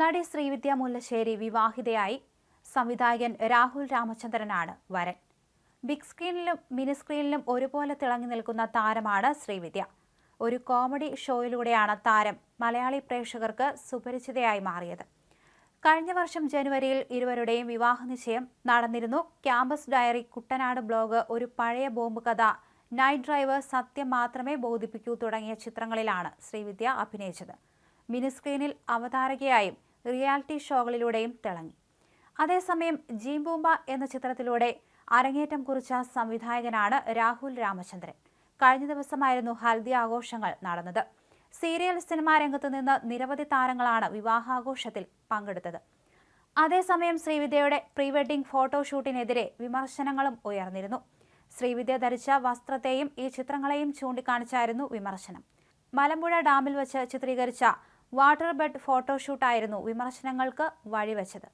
നടി ശ്രീവിദ്യ മുല്ലശ്ശേരി വിവാഹിതയായി സംവിധായകൻ രാഹുൽ രാമചന്ദ്രനാണ് വരൻ. ബിഗ് സ്ക്രീനിലും മിനി സ്ക്രീനിലും ഒരുപോലെ തിളങ്ങി നിൽക്കുന്ന താരമാണ് ശ്രീവിദ്യ. ഒരു കോമഡി ഷോയിലൂടെയാണ് താരം മലയാളി പ്രേക്ഷകർക്ക് സുപരിചിതയായി മാറിയത്. കഴിഞ്ഞ വർഷം ജനുവരിയിൽ ഇരുവരുടെയും വിവാഹ നിശ്ചയം നടന്നിരുന്നു. ക്യാമ്പസ് ഡയറി കുട്ടനാട് ബ്ലോഗ് ഒരു പഴയ ബോംബ് കഥ നൈറ്റ് ഡ്രൈവർ സത്യം മാത്രമേ ബോധിപ്പിക്കൂ തുടങ്ങിയ ചിത്രങ്ങളിലാണ് ശ്രീവിദ്യ അഭിനയിച്ചത്. മിനി സ്ക്രീനിൽ അവതാരകയായും റിയാലിറ്റി ഷോകളിലൂടെയും തിളങ്ങി. അതേസമയം ജീംബൂമ്പ എന്ന ചിത്രത്തിലൂടെ അരങ്ങേറ്റം കുറിച്ച സംവിധായകനാണ് രാഹുൽ രാമചന്ദ്രൻ. കഴിഞ്ഞ ദിവസമായിരുന്നു ഹൽദി ആഘോഷങ്ങൾ നടന്നത്. സീരിയൽ സിനിമാ രംഗത്ത് നിന്ന് നിരവധി താരങ്ങളാണ് വിവാഹാഘോഷത്തിൽ പങ്കെടുത്തത്. അതേസമയം ശ്രീവിദ്യയുടെ പ്രീ വെഡിംഗ് ഫോട്ടോഷൂട്ടിനെതിരെ വിമർശനങ്ങളും ഉയർന്നിരുന്നു. ശ്രീവിദ്യ ധരിച്ച വസ്ത്രത്തെയും ഈ ചിത്രങ്ങളെയും ചൂണ്ടിക്കാണിച്ചായിരുന്നു വിമർശനം. മലമ്പുഴ ഡാമിൽ വച്ച് ചിത്രീകരിച്ച വാട്ടർ ബെഡ് ഫോട്ടോഷൂട്ടായിരുന്നു വിമർശനങ്ങൾക്ക് വഴിവെച്ചത്